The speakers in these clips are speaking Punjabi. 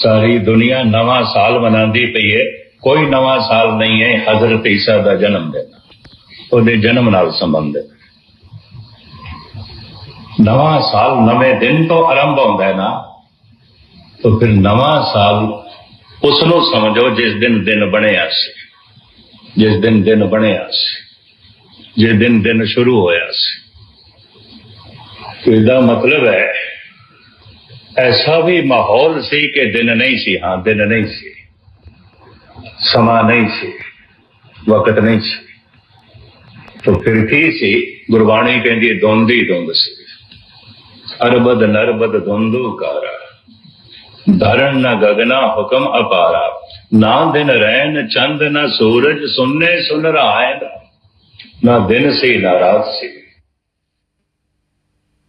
ਸਾਰੀ ਦੁਨੀਆ ਨਵਾਂ ਸਾਲ ਮਨਾਉਂਦੀ ਪਈ ਹੈ। ਕੋਈ ਨਵਾਂ ਸਾਲ ਨਹੀਂ ਹੈ, ਹਜ਼ਰਤ ਈਸਾ ਦਾ ਜਨਮ ਦਿਨ। ਉਹਦੇ ਜਨਮ ਨਾਲ ਸੰਬੰਧਿਤ। ਨਵਾਂ ਸਾਲ ਨਵੇਂ ਦਿਨ ਤੋਂ ਆਰੰਭ ਹੁੰਦਾ ਹੈ ਨਾ, ਤਾਂ ਫਿਰ ਨਵਾਂ ਸਾਲ ਉਸ ਨੂੰ ਸਮਝੋ ਜਿਸ ਦਿਨ ਦਿਨ ਬਣਿਆ ਸੀ। ਜਿਸ ਦਿਨ ਦਿਨ ਬਣਿਆ ਸੀ। ਜਿਸ ਦਿਨ ਦਿਨ ਸ਼ੁਰੂ ਹੋਇਆ ਸੀ। ਇਹਦਾ ਮਤਲਬ ਹੈ ਐਸਾ ਵੀ ਮਾਹੌਲ ਸੀ ਕਿ ਦਿਨ ਨਹੀਂ ਸੀ ਹਾਂ ਦਿਨ ਨਹੀਂ ਸੀ ਸਮਾਂ ਨਹੀਂ ਸੀ ਵਕਤ ਨਹੀਂ ਸੀ ਤਾਂ ਫਿਰ ਕੀ ਸੀ ਗੁਰਬਾਣੀ ਕਹਿੰਦੀ ਹੈ ਧੁੰਦ ਹੀ ਧੁੰਦ ਸੀ ਅਰਬਦ ਨਰਬਦ ਧੁੰਦੂ ਕਾਰਾ ਧਰਨ ਨ ਗਗਨਾ ਹੁਕਮ ਅਪਾਰਾ ਨਾ ਦਿਨ ਰਹਿਣ ਚੰਦ ਨਾ ਸੂਰਜ ਸੁਨਨੇ ਸੁਨ ਰਹਾਇ ਨਾ ਦਿਨ ਸੀ ਨਾ ਰਾਤ ਸੀ ਉਹ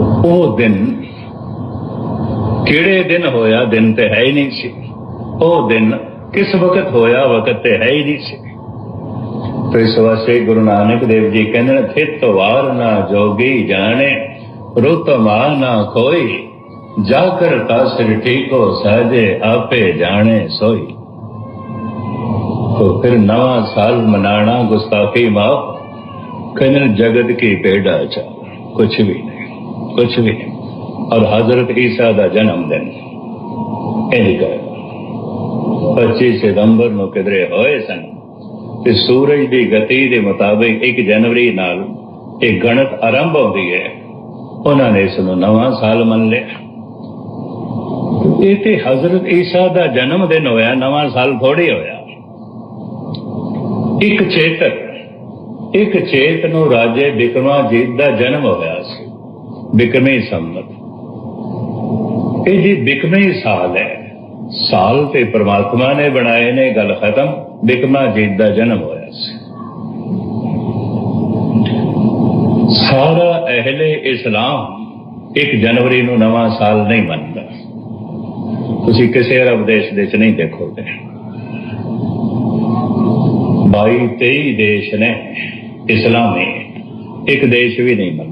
ਉਹ ਦਿਨ ਕਿਹੜੇ ਦਿਨ ਹੋਇਆ? ਦਿਨ ਤੇ ਹੈ ਹੀ ਨਹੀਂ ਸੀ। ਉਹ ਦਿਨ ਕਿਸ ਵਕਤ ਹੋਇਆ? ਵਕਤ ਤੇ ਹੈ ਹੀ ਨਹੀਂ ਸੀ। ਤੇ ਇਸ ਵਾਸਤੇ ਗੁਰੂ ਨਾਨਕ ਦੇਵ ਜੀ ਕਹਿੰਦੇ ਨੇ, ਥਿਤ ਵਾਰ ਨਾ ਜੋਗੀ ਜਾਣੇ, ਰੁੱਤ ਨਾ ਕੋਈ ਜਾ ਕਰ ਤਾਸਰ ਠੀਕੋ ਸਾਜੇ ਆਪੇ ਜਾਣੇ ਸੋਈ। ਤੋ ਫਿਰ ਨਵਾਂ ਸਾਲ ਮਨਾਣਾ ਗੁਸਤਾਖੀ ਮਾਫ। ਕਹਿੰਦੇ ਜਗਤ ਕੀ ਪੇੜਾ ਚਾ, ਕੁਛ ਵੀ कुछ भी नहीं और हजरत ईसा ਦਾ ਜਨਮ ਦਿਨ ਇਹ ਕਹੇ 25 ਸਤੰਬਰ ਨੂੰ ਕਿਧਰੇ ਹੋਏ ਸਨ ਤੇ ਸੂਰਜ ਦੀ ਗਤੀ ਦੇ ਮੁਤਾਬਿਕ 1 ਜਨਵਰੀ ਨਾਲ ਇਹ ਗਣਤ ਆਰੰਭ ਹੁੰਦੀ ਹੈ ਉਹਨਾਂ ਨੇ ਇਸ ਨੂੰ ਨਵਾਂ ਸਾਲ ਮੰਨ ਲਿਆ ਇਹ ਤੇ ਹਜ਼ਰਤ ਈਸਾ ਦਾ ਜਨਮ ਦਿਨ ਹੋਇਆ ਨਵਾਂ ਸਾਲ ਥੋੜੀ ਹੋਇਆ ਇੱਕ ਚੇਤਕ ਇੱਕ ਚੇਤ ਨੂੰ ਰਾਜੇ ਬਿਕਰਮਾਜੀਤ ਦਾ ਜਨਮ ਹੋਇਆ ਸੀ ਬਿਕਰਮੀ ਸੰਮਤ। ਇਹ ਜੀ ਬਿਕਰਮੀ ਸਾਲ ਹੈ। ਸਾਲ ਤੇ ਪ੍ਰਮਾਤਮਾ ਨੇ ਬਣਾਏ ਨੇ ਗੱਲ ਖਤਮ ਬਿਕਰਮਾਜੀਤ ਦਾ ਜਨਮ ਹੋਇਆ ਸੀ। ਸਾਰਾ ਅਹਲੇ ਇਸਲਾਮ 1 ਜਨਵਰੀ ਨੂੰ ਨਵਾਂ ਸਾਲ ਨਹੀਂ ਮੰਨਦਾ। ਤੁਸੀਂ ਕਿਸੇ ਅਰਬ ਦੇਸ਼ ਦੇ ਚ ਨਹੀਂ ਦੇਖੋਗੇ। 22 23 ਦੇਸ਼ ਨੇ ਇਸਲਾਮੀ, ਇੱਕ ਦੇਸ਼ ਵੀ ਨਹੀਂ ਮੰਨਦਾ।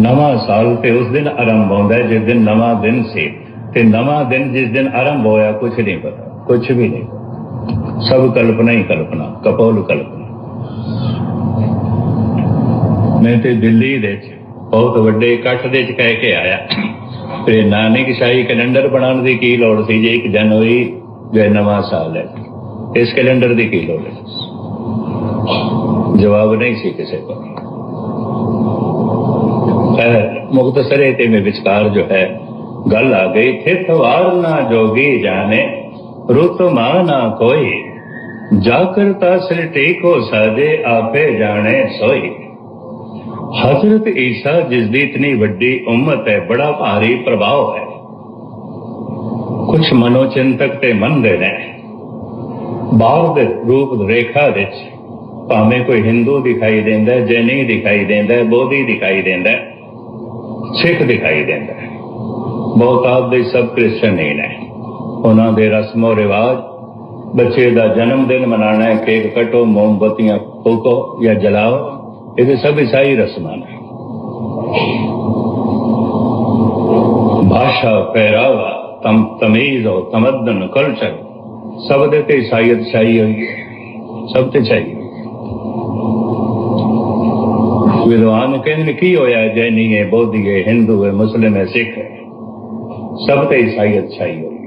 ਨਵਾਂ ਸਾਲ ਤੇ ਉਸ ਦਿਨ ਆਰੰਭ ਹੁੰਦਾ ਹੈ, ਜਿਸ ਦਿਨ ਨਵਾਂ ਦਿਨ ਸੀ। ਤੇ ਨਵਾਂ ਦਿਨ ਜਿਸ ਦਿਨ ਆਰੰਭ ਹੋਇਆ ਕੁਝ ਨਹੀਂ ਪਤਾ ਕੁਝ ਵੀ ਨਹੀਂ। ਸਭ ਕਲਪਨਾ ਹੀ ਕਲਪਨਾ, ਕਪੋਲ ਕਲਪਨਾ। ਮੈਂ ਤੇ ਦਿੱਲੀ ਦੇ ਬਹੁਤ ਵੱਡੇ ਇਕੱਠ ਦੇ ਚ ਕਹਿ ਕੇ ਆਇਆ। ਤੇ ਨਾਨਕ ਸ਼ਾਹੀ ਕੈਲੰਡਰ ਬਣਾਉਣ ਦੀ ਕੀ ਲੋੜ ਸੀ ਜੇ? 1 ਜਨਵਰੀ ਜੋ ਨਵਾਂ ਸਾਲ ਹੈ। ਇਸ ਕੈਲੰਡਰ ਦੀ ਕੀ ਲੋੜ ਹੈ? ਜਵਾਬ ਨਹੀਂ ਸੀ ਕਿਸੇ ਕੋਲ। ਮੁਖਤਸਰੇ ਤੇ ਮੇ ਵਿਚਕਾਰ ਜੋ ਹੈ, ਗੱਲ ਆ ਗਈ। ਥਿਤ ਵਾਰ ਨਾ ਜੋਗੀ ਜਾਣੇ, ਰੁਤ ਮਾ ਨਾ ਕੋਈ। ਜਾ ਕਰਤਾ ਸ੍ਰਿਟੀ ਕੋ ਸਾਦੇ ਜਾਣੇ ਸੋਈ। ਹਜ਼ਰਤ ਈਸਾ, ਜਿਸ ਦੀ ਇਤਨੀ ਵੱਡੀ ਉਮਤ ਹੈ, ਬੜਾ ਭਾਰੀ ਪ੍ਰਭਾਵ ਹੈ। ਕੁਝ ਮਨੋਚਿੰਤਕ ਤੇ ਮੰਨਦੇ ਨੇ। ਬਾਹਰ ਦੇ ਰੂਪ ਰੇਖਾ ਵਿੱਚ ਭਾਵੇਂ ਕੋਈ ਹਿੰਦੂ ਦਿਖਾਈ ਦਿੰਦਾ, ਜੈਨੀ ਦਿਖਾਈ ਦਿੰਦਾ, ਬੋਧੀ ਦਿਖਾਈ ਦਿੰਦਾ ਸਿੱਖ ਦਿਖਾਈ ਦਿੰਦਾ ਹੈ। ਬਹੁਤਾਤ ਦੇ ਸਭ ਕ੍ਰਿਸਚਨ ਨਹੀਂ ਨੇ। ਉਹਨਾਂ ਦੇ ਰਸਮੋ ਰਿਵਾਜ, ਬੱਚੇ ਦਾ ਜਨਮ ਦਿਨ ਮਨਾਣਾ ਹੈ, ਕੇਕ ਕਟੋ, ਮੋਮਬਤੀਆਂ ਫੂਕੋ ਜਾਂ ਜਲਾਓ ਇਹਦੇ ਸਭ ਈਸਾਈ ਰਸਮਾਂ ਨੇ। ਭਾਸ਼ਾ ਪਹਿਰਾਵਾ, ਤਮ ਤਮੀਜ਼ ਔਰ ਤਮਦਨ, ਕਲਚਰ, ਸਭ ਦੇ ਤੇ ਈਸਾਈਅਤ ਚਾਹੀ ਹੋਈ ਹੈ। ਸਭ ਤੇ ਚਾਹੀ ਵਿਦਵਾਨ ਕਹਿੰਦੇ ਕੀ ਹੋਇਆ? ਜੈਨੀ ਹੈ, ਬੋਧੀ ਹੈ, ਹਿੰਦੂ ਹੈ, ਮੁਸਲਿਮ ਹੈ, ਸਿੱਖ ਹੈ। ਸਭ ਤੇ ਈਸਾਈਅਤ ਚਾਹੀ ਹੋਈ